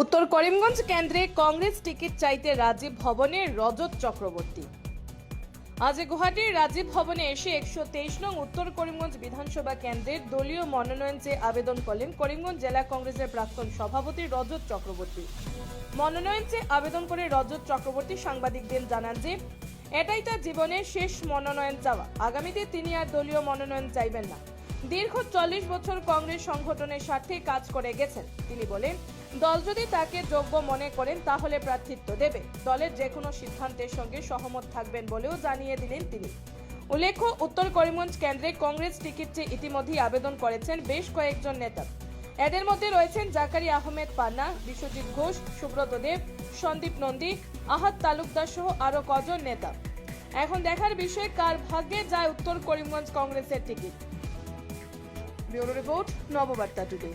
উত্তর করিমগঞ্জ কেন্দ্রে কংগ্রেস টিকিট চাইতে রাজীব ভবনে রজত চক্রবর্তী। আজ গুয়াহাটির রাজীব ভবনে এসে একশো তেইশ নং উত্তর করিমগঞ্জ বিধানসভা কেন্দ্রের দলীয় মনোনয়ন চেয়ে আবেদন করলেন করিমগঞ্জ জেলা কংগ্রেসের প্রাক্তন সভাপতি রজত চক্রবর্তী। মনোনয়ন চেয়ে আবেদন করে রজত চক্রবর্তী সাংবাদিকদের জানান যে, এটাই তার জীবনের শেষ মনোনয়ন চাওয়া। আগামীতে তিনি আর দলীয় মনোনয়ন চাইবেন না। দীর্ঘ চল্লিশ বছর কংগ্রেস সংগঠনের স্বার্থে কাজ করে গেছেন। তিনি বলেন, দল যদি তাকে যোগ্য মনে করেন, তাহলে প্রার্থিত্ব দেবে। দলের যে কোনো সিদ্ধান্তের সঙ্গে সহমত থাকবেন বলেও জানিয়ে দিলেন তিনি। উল্লেখ্য, উত্তর করিমগঞ্জ কেন্দ্রে কংগ্রেস টিকিট ইতিমধ্যেই আবেদন করেছেন বেশ কয়েকজন নেতা। এদের মধ্যে রয়েছেন জাকারি আহমেদ পান্না, বিশ্বজিৎ ঘোষ, সুব্রত দেব, সন্দীপ নন্দী আহাত তালুকদার সহ আরও কজন নেতা। এখন দেখার বিষয়, কার ভাগ্যে যায় উত্তর করিমগঞ্জ কংগ্রেসের ticket? Bureau report, Nababarta today.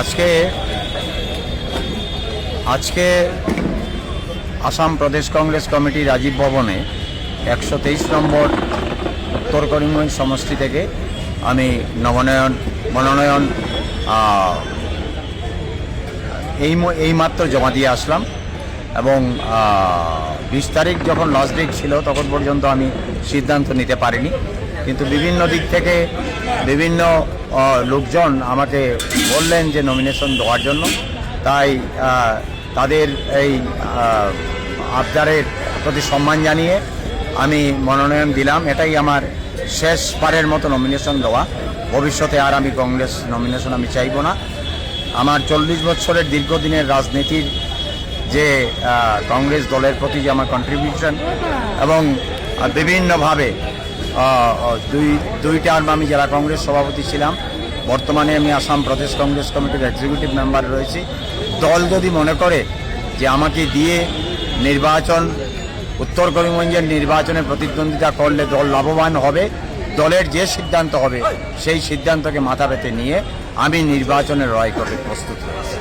আজকে আজকে আসাম প্রদেশ কংগ্রেস কমিটি রাজীব ভবনে একশো তেইশ নম্বর উত্তর করিমগঞ্জ সমষ্টি থেকে আমি নবনয়ন, মনোনয়ন এই এই মাত্র জমা দিয়ে আসলাম। এবং বিশ তারিখ যখন লাস্ট ডেট ছিল, তখন পর্যন্ত আমি সিদ্ধান্ত নিতে পারিনি। কিন্তু বিভিন্ন দিক থেকে বিভিন্ন লোকজন আমাকে বললেন যে নমিনেশন দেওয়ার জন্য। তাই তাদের এই আবদারের প্রতি সম্মান জানিয়ে আমি মনোনয়ন দিলাম। এটাই আমার শেষ পারের মতো নমিনেশন দেওয়া। ভবিষ্যতে আর আমি কংগ্রেস নমিনেশন আমি চাইব না। আমার চল্লিশ বছরের দীর্ঘদিনের রাজনীতির যে কংগ্রেস দলের প্রতি যে আমার কন্ট্রিবিউশন এবং বিভিন্নভাবে দুই দুই টার্ম আমি জেলা কংগ্রেস সভাপতি ছিলাম। বর্তমানে আমি আসাম প্রদেশ কংগ্রেস কমিটির এক্সিকিউটিভ মেম্বার রয়েছি। দল যদি মনে করে যে আমাকে দিয়ে নির্বাচন, উত্তর করিমগঞ্জের নির্বাচনে প্রতিদ্বন্দ্বিতা করলে দল লাভবান হবে, দলের যে সিদ্ধান্ত হবে, সেই সিদ্ধান্তকে মাথা পেতে নিয়ে আমি নির্বাচনে লড়াই করতে প্রস্তুত রয়েছি।